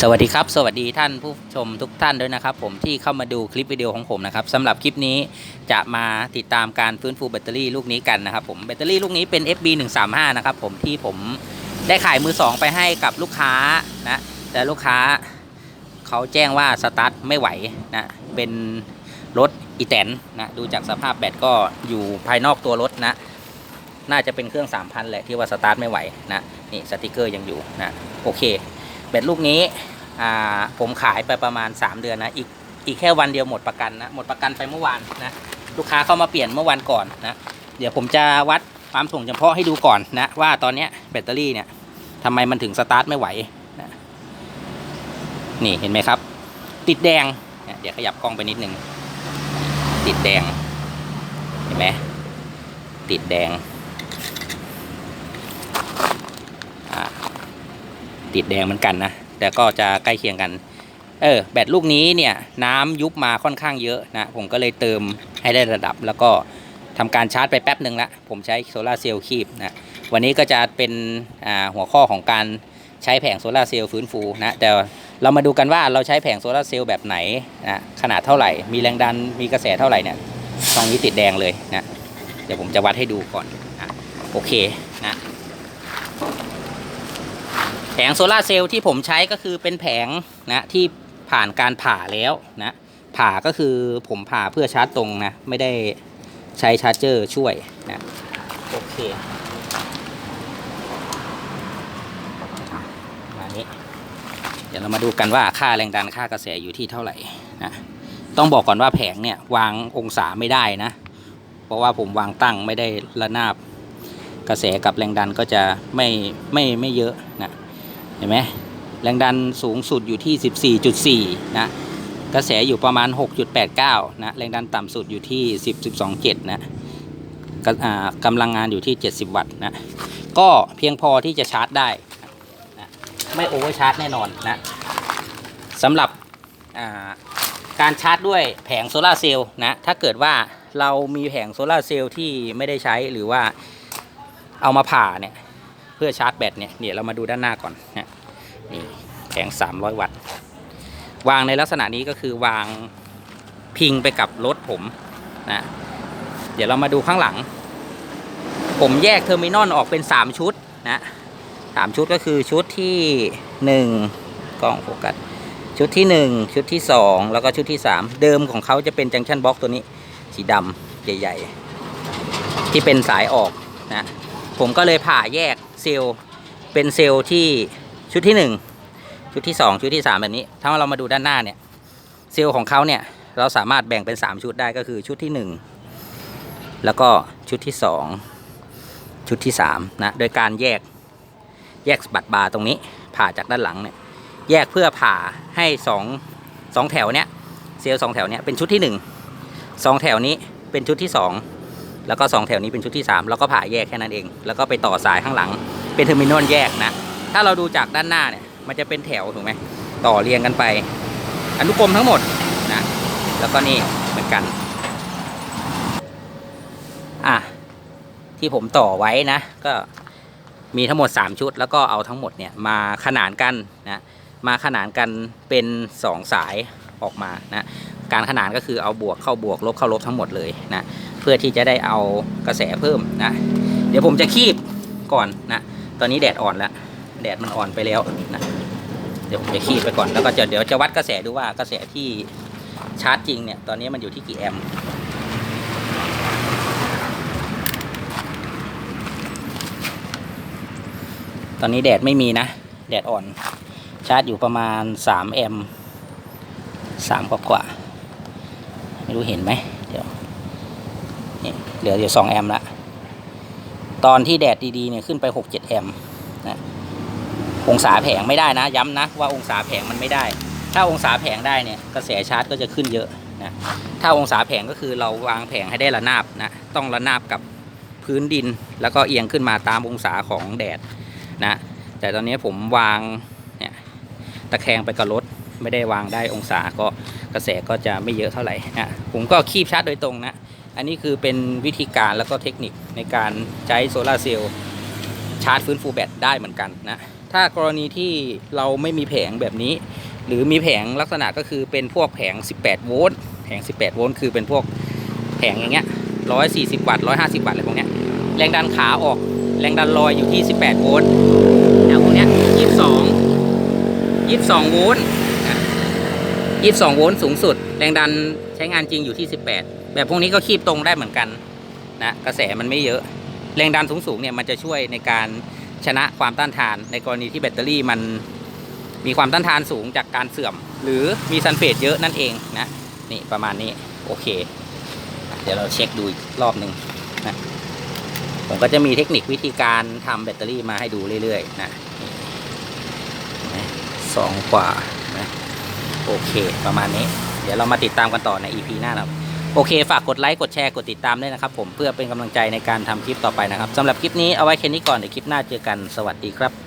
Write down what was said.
สวัสดีครับสวัสดีท่านผู้ชมทุกท่านด้วยนะครับ ผมที่เข้ามาดูคลิปวิดีโอของผมนะครับสำหรับคลิปนี้จะมาติดตามการฟื้นฟูแบตเตอรี่ลูกนี้กันนะครับผมแบตเตอรี่ลูกนี้เป็น FB 1 3 5นะครับผมที่ผมได้ขายมือ 2 ไปให้กับลูกค้านะแต่ลูกค้าเขาแจ้งว่าสตาร์ทไม่ไหวนะเป็นรถอีแตนนะดูจากสภาพแบตก็อยู่ภายนอกตัวรถนะ น่าจะเป็นเครื่อง 3,000แหละที่ว่าสตาร์ทไม่ไหวนะนี่สติกเกอร์ยังอยู่นะโอเค แบตลูกนี้ผมขายไปประมาณ 3 เดือนนะอีกอีกแค่วันเดียวหมดประกันนะหมดประกันไปเมื่อวานนะลูกค้าเข้ามาเปลี่ยนเมื่อวันก่อนนะเดี๋ยวผมจะวัดความส่งเฉพาะให้ดูก่อนนะว่าตอนนี้แบตเตอรี่เนี่ยทำไมมันถึงสตาร์ทไม่ไหวนะนี่เห็นไหมครับ ติดแดงเดี๋ยวขยับกล้องไปนิดนึงติดแดง เห็นไหมติดแดง ติดแดงเหมือนกันนะ แต่ก็จะใกล้เคียงกัน เออ แบตลูกนี้เนี่ยน้ำยุบมาค่อนข้างเยอะนะ ผมก็เลยเติมให้ได้ระดับ แล้วก็ทำการชาร์จไปแป๊บหนึ่งละ ผมใช้โซลาร์เซลล์คีบนะ วันนี้ก็จะเป็นอ่าหัวข้อของการใช้แผงโซลาร์เซลล์ฟื้นฟูนะ แต่เรามาดูกันว่าเราใช้แผงโซลาร์เซลล์แบบไหนนะขนาดเท่าไหร่ มีแรงดันมีกระแสเท่าไหร่เนี่ยตรงนี้ติดแดงเลยนะ เดี๋ยวผมจะวัดให้ดูก่อนนะโอเคนะ แผงโซลาเซลล์ที่ผมใช้ก็คือเป็นแผงนะที่ผ่านการผ่าแล้วนะผ่าก็คือผมผ่าเพื่อชาร์จตรงนะ ไม่ได้ใช้ชาร์จเจอร์ช่วยนะโอเคมานี้ เดี๋ยวเรามาดูกันว่าค่าแรงดันค่ากระแสอยู่ที่เท่าไหร่นะต้องบอกก่อนว่าแผงเนี่ยวางองศาไม่ได้นะ เพราะว่าผมวางตั้งไม่ได้ระนาบกระแสกับแรงดันก็จะไม่ไม่ไม่เยอะนะ เห็นไหมแรงดันสูงสุดอยู่ที่ 14.4 นะกระแสอยู่ประมาณ 6.89 นะแรงดันต่ำสุดอยู่ที่ 10.27 นะกอ่ากำลังงานอยู่ที่ 70 วัตต์นะก็เพียงพอที่จะชาร์จได้นะไม่โอเวอร์ชาร์จแน่นอนนะสำหรับการชาร์จด้วยแผงโซลาร์เซลล์นะถ้าเกิดว่าเรามีแผงโซลาร์เซลล์ที่ไม่ได้ใช้หรือว่าเอามาผ่าเนี่ย เพื่อชาร์จแบตเนี่ยเดี๋ยวเรามาดูด้านหน้าก่อนนะนี่แผง 300 วัตต์ วางในลักษณะนี้ก็คือวางพิงไปกับรถผมนะเดี๋ยวเรามาดูข้างหลัง ผมแยกเทอร์มินอลออกเป็น 3 ชุดนะสามชุดก็คือชุดที่1กล้องโฟกัสชุดที่1ชุดที่2แล้วก็ชุดที่3เดิมของเขาจะเป็นจังชันบล็อกตัวนี้ สีดำใหญ่ ๆ ที่เป็นสายออกนะผมก็เลยผ่าแยก เซลล์เป็นเซลล์ที่ชุดที่ 1 ชุดที่ 2 ชุดที่ 3 แบบนี้ ถ้าเรามาดูด้านหน้าเนี่ยเซลล์ของเขาเนี่ยเราสามารถแบ่งเป็น 3 ชุดได้ก็คือชุดที่ 1 แล้วก็ชุดที่ 2 ชุดที่3นะโดยการแยกแยกบัตรบาร์ตรงนี้ผ่าจากด้านหลังเนี่ยแยกเพื่อผ่าให้2 2แถวเนี้ยเซลล์สองแถวเนี้ยเป็นชุดที่ 1 2 แถวนี้เป็นชุดที่ 2 แล้วก็ 2 แถวนี้เป็นชุดที่ 3 แล้วก็ผ่าแยกแค่นั้นเอง แล้วก็ไปต่อสายข้างหลัง เป็นเทอร์มินอลแยกนะ ถ้าเราดูจากด้านหน้าเนี่ย มันจะเป็นแถวถูกไหมต่อเรียงกันไป อนุกรมทั้งหมดนะ แล้วก็นี่เหมือนกัน อะ ที่ผมต่อไว้นะ ก็มีทั้งหมด 3 ชุด แล้วก็เอาทั้งหมดเนี่ยมาขนานกันนะ มาขนานกันเป็น 2 สายออกมานะ การขนานก็คือเอาบวกเข้าบวกลบเข้าลบทั้งหมดเลยนะเพื่อที่จะได้เอากระแสเพิ่มนะเดี๋ยวผมจะคีบก่อนนะตอนนี้แดดอ่อนแล้วแดดมันอ่อนไปแล้วนะเดี๋ยวผมจะคีบไปก่อนแล้วก็จะเดี๋ยวจะวัดกระแสดูว่ากระแสที่ชาร์จจริงเนี่ยตอนนี้มันอยู่ที่กี่แอมป์ตอนนี้แดดไม่มีนะ แดดอ่อน ชาร์จอยู่ประมาณ 3 แอมป์3กว่ากว่า ไม่รู้เห็นไหมเดี๋ยวนี่เหลืออยู่2แอมป์ละตอนที่แดดดีๆเนี่ยขึ้นไป6-7แอมป์นะองศาแผงไม่ได้นะ ย้ำนะว่าองศาแผงมันไม่ได้ ถ้าองศาแผงได้เนี่ยกระแสชาร์จก็จะขึ้นเยอะนะถ้าองศาแผงก็คือเราวางแผงให้ได้ระนาบนะต้องระนาบกับพื้นดินแล้วก็เอียงขึ้นมาตามองศาของแดดนะแต่ตอนนี้ผมวางเนี่ยตะแคงไปกับรถไม่ได้วางได้องศาก็ กระแสก็จะไม่เยอะเท่าไหร่นะผมก็คีบชาร์จโดยตรงนะ อันนี้คือเป็นวิธีการแล้วก็เทคนิคในการใช้โซลาร์เซลล์ชาร์จฟื้นฟูแบตได้เหมือนกันนะถ้ากรณีที่เราไม่มีแผงแบบนี้ หรือมีแผงลักษณะก็คือเป็นพวกแผง 18 โวลต์แผง 18 โวลต์คือเป็นพวกแผงอย่างเงี้ย 140 วัตต์ 150 วัตต์อะไรพวกเนี้ยแรงดันขาออกแรงดันลอยอยู่ที่ 18 โวลต์แล้วพวกเนี้ย22 22 โวลต์ 22 โวลต์สูงสุด แรงดันใช้งานจริงอยู่ที่ 18 แบบพวกนี้ก็คีบตรงได้เหมือนกันนะกระแสมันไม่เยอะ แรงดันสูงๆเนี่ยมันจะช่วยในการชนะความต้านทาน ในกรณีที่แบตเตอรี่มันมีความต้านทานสูงจากการเสื่อม หรือมีซัลเฟตเยอะนั่นเองนะนี่ประมาณนี้โอเค เดี๋ยวเราเช็คดูอีกรอบหนึ่งนะผมก็จะมีเทคนิควิธีการทำแบตเตอรี่มาให้ดูเรื่อยๆนะสองกว่า โอเค ประมาณนี้ เดี๋ยวเรามาติดตามกันต่อใน EP หน้าครับ โอเค ฝากกดไลค์ กดแชร์ กดติดตามด้วยนะครับผม เพื่อเป็นกำลังใจในการทำคลิปต่อไปนะครับสำหรับคลิปนี้เอาไว้แค่นี้ก่อน เดี๋ยวคลิปหน้าเจอกัน สวัสดีครับ